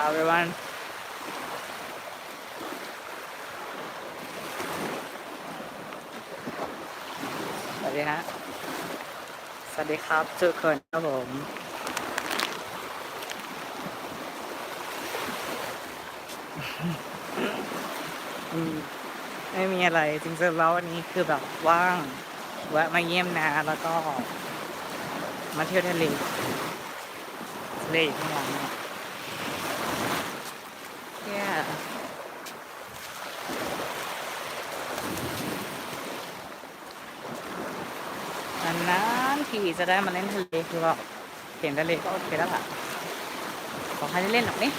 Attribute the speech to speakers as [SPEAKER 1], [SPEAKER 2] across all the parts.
[SPEAKER 1] everyone สวัสดีฮะสวัสดีครับทุกคนครับผมไม่มีอะไรจริงๆแล้ววันนี้คือแบบว่างแวะมาเยี่ยมนาแล้วก็ มาเที่ยวทะเลทะเลอยู่ข้างหลังเนี่ย นานๆทีจะได้มาเล่นทะเลคือแบบเห็นทะเลก็โอเคแล้วล่ะ ขอใครได้เล่นหรอกนี่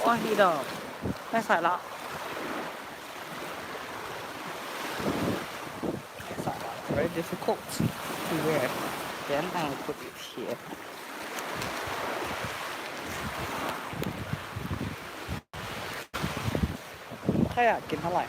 [SPEAKER 1] โอ้ยดีดอก ไม่ใส่ละไม่ใส่ละ very difficult to wear then I will put it here ถ้าอยากกินเท่าไหร่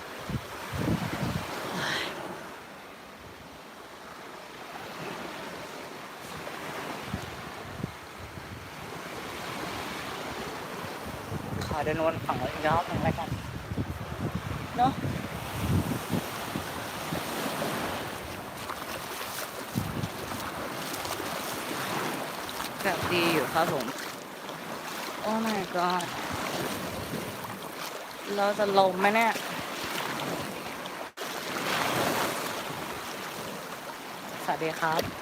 [SPEAKER 1] ขอเดินวนฝั่งอีกรอบหนึ่งแล้วกัน เนอะแบบดีอยู่ ครับผม โอ้ my god เราจะลงไหมเนี่ยสวัสดีครับ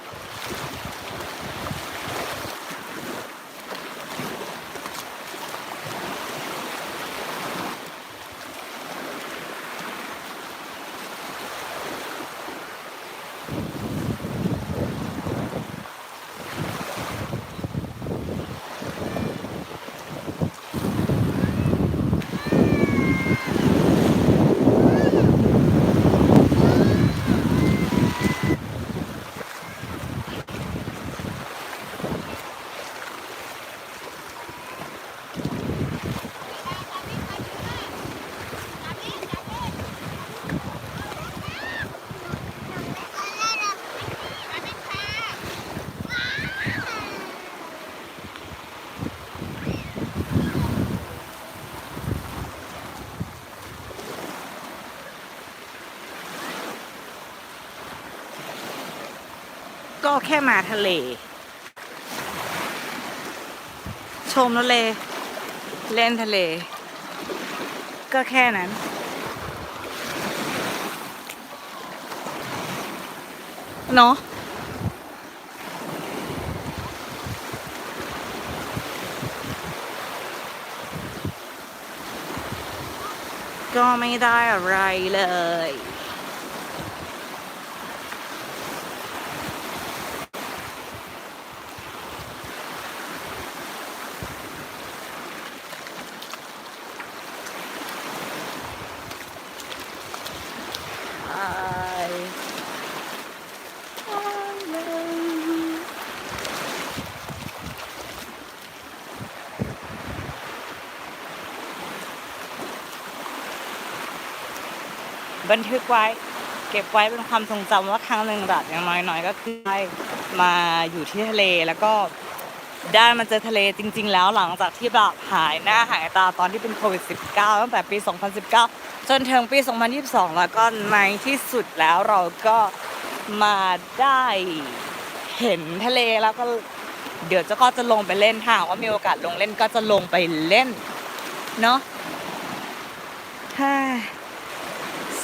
[SPEAKER 1] ก็แค่มาทะเล ชมทะเล เล่นทะเล ก็แค่นั้น เนาะก็ไม่ได้อะไรเลย บันทึกไว้ เก็บไว้เป็นความทรงจำว่าครั้งหนึ่งแบบอย่างน้อยๆ ก็คือได้มาอยู่ที่ทะเลแล้วก็ได้มาเจอทะเลจริง ๆ แล้วหลังจากที่แบบหายหน้าหายตาตอนที่เป็นโควิด -19 ตั้งแต่ปี 2019 จนถึงปี 2022 แล้วก็ในที่สุดแล้วเราก็มาได้เห็นทะเลแล้วก็เดี๋ยวจะก็จะลงไปเล่นถ้าว่ามีโอกาสลงเล่นก็จะลงไปเล่น เนาะฮ่า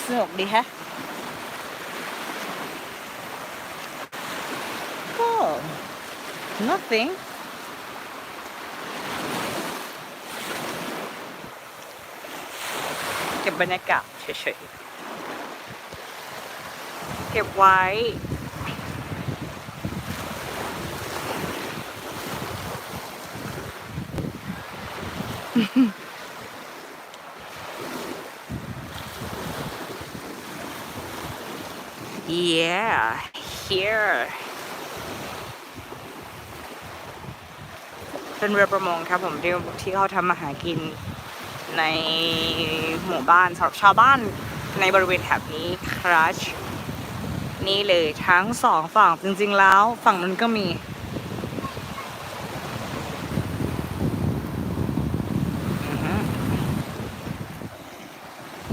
[SPEAKER 1] สนุกดีฮะก็ nothing เก็บบรรยากาศเฉยๆ เก็บไว้ yeah here เป็นเรือประมงครับผมที่ที่เขาทำมาหากินในหมู่บ้านสำหรับชาวบ้านในบริเวณแถบนี้ครัชนี่เลยทั้งสองฝั่งจริงๆแล้วฝั่งนั้นก็มี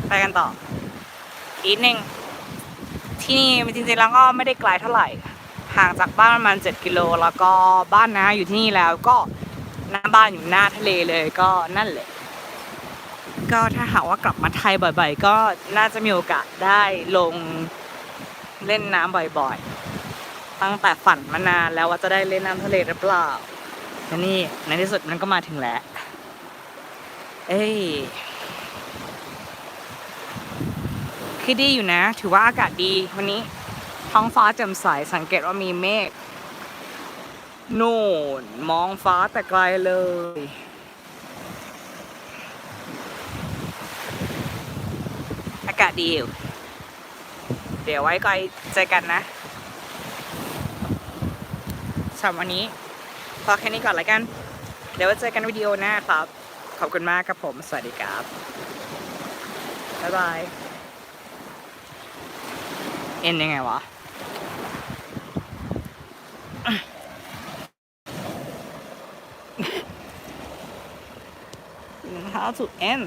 [SPEAKER 1] ไปกันต่ออีกหนึ่ง ที่นี่จริงๆแล้วก็ไม่ได้ไกลเท่าไหร่ ห่างจากบ้านประมาณ 7 กิโล แล้วก็บ้านนะอยู่ที่นี่แล้วก็หน้าบ้านอยู่หน้าทะเลเลยก็นั่นแหละ ก็ถ้าหากว่ากลับมาไทยบ่อยๆ ก็น่าจะมีโอกาสได้ลงเล่นน้ำบ่อยๆ ตั้งแต่ฝันมานานแล้วว่าจะได้เล่นน้ำทะเลหรือเปล่าและนี่ในที่สุดมันก็มาถึงแล้ว เอ้ย คือดีอยู่นะ ถือว่าอากาศดีวันนี้ ท้องฟ้าแจ่มใสสังเกตว่ามีเมฆโน่นมองฟ้าแต่ไกลเลย อากาศดีอยู่เดี๋ยวไว้ก็เจอกันนะสำหรับวันนี้ พอแค่นี้ก่อนละกัน เดี๋ยวเจอกันวิดีโอหน้าครับ ขอบคุณมากครับผม สวัสดีครับ บ๊ายบาย เอ็นยังไงวะ เท้าสุดเอ็น